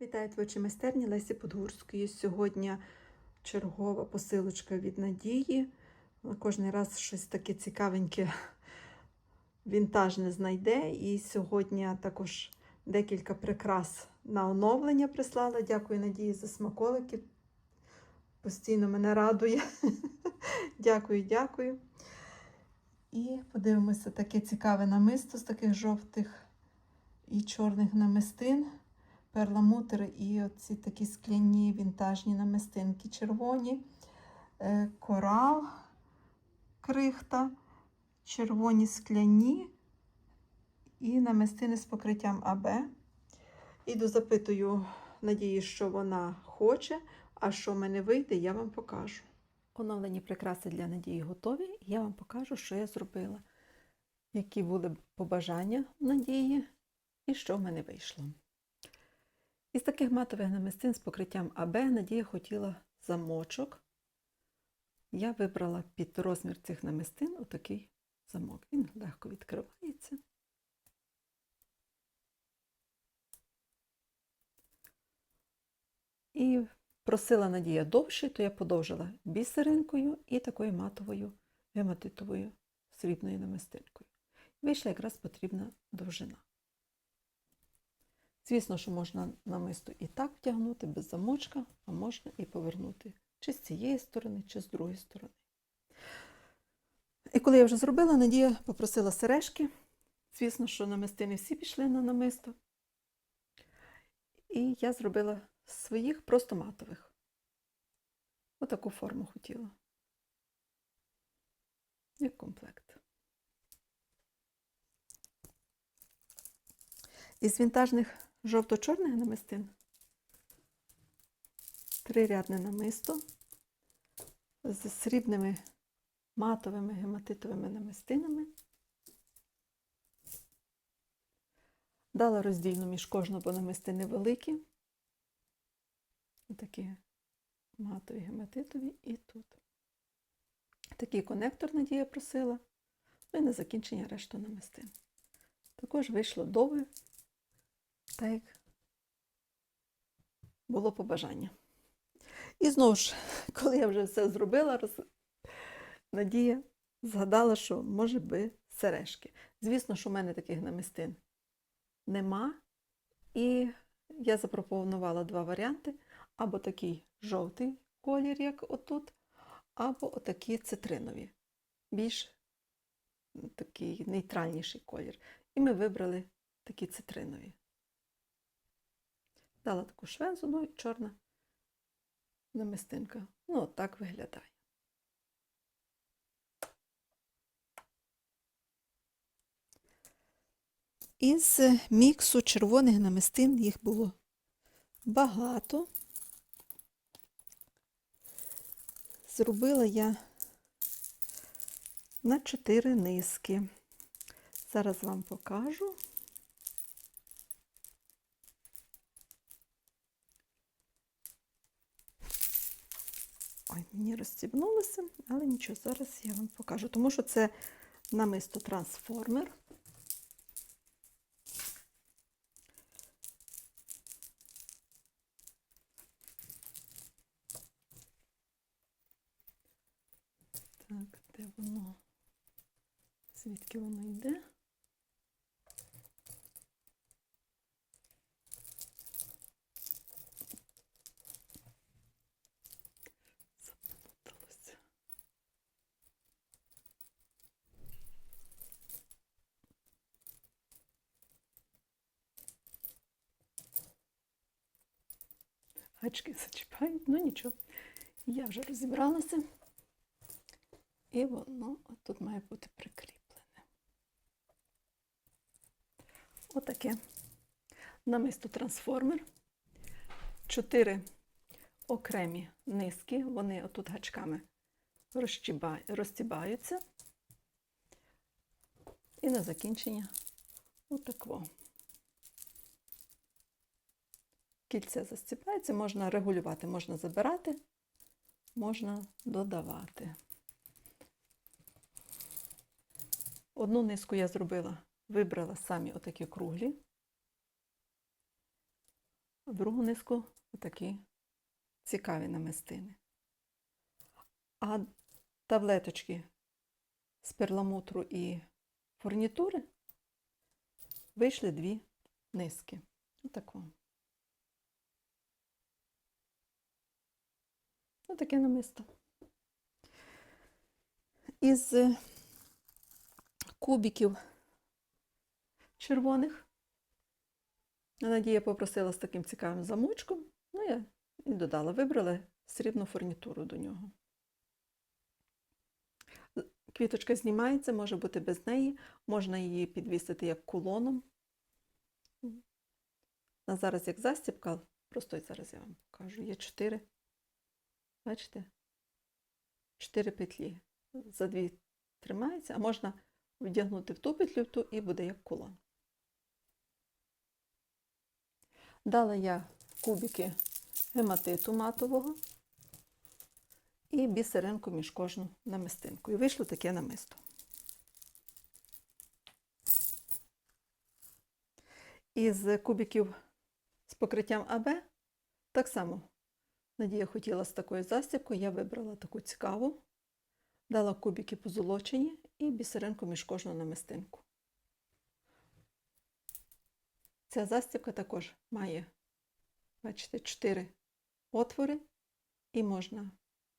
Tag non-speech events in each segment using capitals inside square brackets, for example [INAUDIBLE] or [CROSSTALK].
Вітаю творчі майстерні Лесі Подгурської. Сьогодні чергова посилочка від Надії. Кожен раз щось таке цікавеньке, [LAUGHS] вінтажне знайде. І сьогодні також декілька прикрас на оновлення прислала. Дякую Надії за смаколики. Постійно мене радує. [LAUGHS] Дякую, дякую. І подивимося таке цікаве намисто з таких жовтих і чорних намистин перламутр і оці такі скляні вінтажні намистинки червоні, е, корал, крихта, червоні скляні і намистини з покриттям АБ. Іду запитую Надії, що вона хоче, а що в мене вийде, я вам покажу. Оновлені прикраси для Надії готові, я вам покажу, що я зробила, які були побажання Надії і що в мене вийшло. Із таких матових намистин з покриттям АБ Надія хотіла замочок. Я вибрала під розмір цих намистин отакий замок. Він легко відкривається. І просила Надія довше, то я подовжила бісеринкою і такою матовою гематитовою срібною намистинкою. Вийшла якраз потрібна довжина. Звісно, що можна намисто і так втягнути без замочка, а можна і повернути чи з цієї сторони, чи з другої сторони. І коли я вже зробила, Надія попросила сережки. Звісно, що намистини всі пішли на намисто. І я зробила своїх просто матових. Отаку форму хотіла. Як комплект. Із вінтажних жовто-чорних намистин трирядне намисто з срібними матовими гематитовими намистинами. Дала роздільну між кожну, бо намистини великі. Такі матові гематитові і тут. Такий конектор Надія просила. Ну і на закінчення решту намистин. Також вийшло довге так як було побажання. І знову ж, [LAUGHS] коли я вже все зробила, роз... Надія згадала, що може би сережки. Звісно, що в мене таких намистин нема. І я запропонувала два варіанти: або такий жовтий колір, як отут, або отакі цитринові, більш такий нейтральніший колір. І ми вибрали такі цитринові. Дала таку швезу, ну і чорна намистинка. Ну, от так виглядає. Із міксу червоних намистин їх було багато. Зробила я на чотири низки. Зараз вам покажу. Ой, мені розстібнулося, але нічого, зараз я вам покажу, тому що це намисто трансформер. Так, де воно? Звідки воно йде? Гачки зачіпають, ну нічого. Я вже розібралася. І воно тут має бути прикріплене. Отаке. Намисто трансформер. Чотири окремі низки, вони отут гачками розтібаються. І на закінчення отакво. Кільце застібається, можна регулювати, можна забирати, можна додавати. Одну низку я зробила, вибрала самі отакі круглі, в другу низку такі цікаві намистини. А таблеточки з перламутру і фурнітури вийшли дві низки. Отако. Отаке намисто. Із е, кубиків червоних. Надія попросила з таким цікавим замочком. Ну, я і додала, вибрала срібну фурнітуру до нього. Квіточка знімається, може бути без неї, можна її підвісити як кулоном. А зараз як застібка, просто зараз я вам покажу. Є чотири. Бачите? Чотири петлі. За дві тримається, а можна вдягнути в ту петлю, в ту і буде як кулон. Дала я кубики гематиту матового і бісеринку між кожну намистинку. І вийшло таке намисто. Із кубиків з покриттям АБ так само Надія хотіла з такою застібкою, я вибрала таку цікаву, дала кубики позолочені і бісеринку між кожну намистинку. Ця застібка також має, бачите, 4 отвори, і можна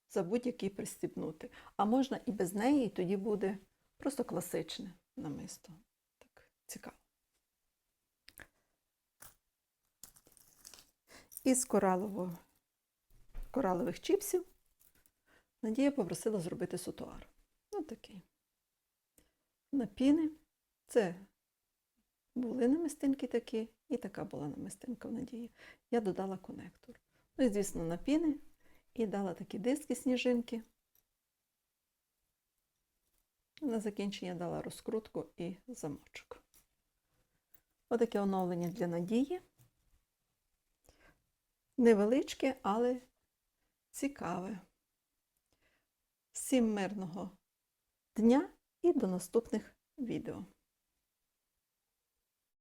за будь-який пристібнути. А можна і без неї, і тоді буде просто класичне намисто. Так, цікаво. Із коралового, коралових чіпсів Надія попросила зробити сутуар. Ось такий. Напіни. Це були намистинки такі, і така була намистинка в Надії. Я додала конектор. Ну і, звісно, напіни. І дала такі диски сніжинки. На закінчення дала розкрутку і замочок. Отаке оновлення для надії. Невеличке, але цікаве. Всім мирного дня і до наступних відео.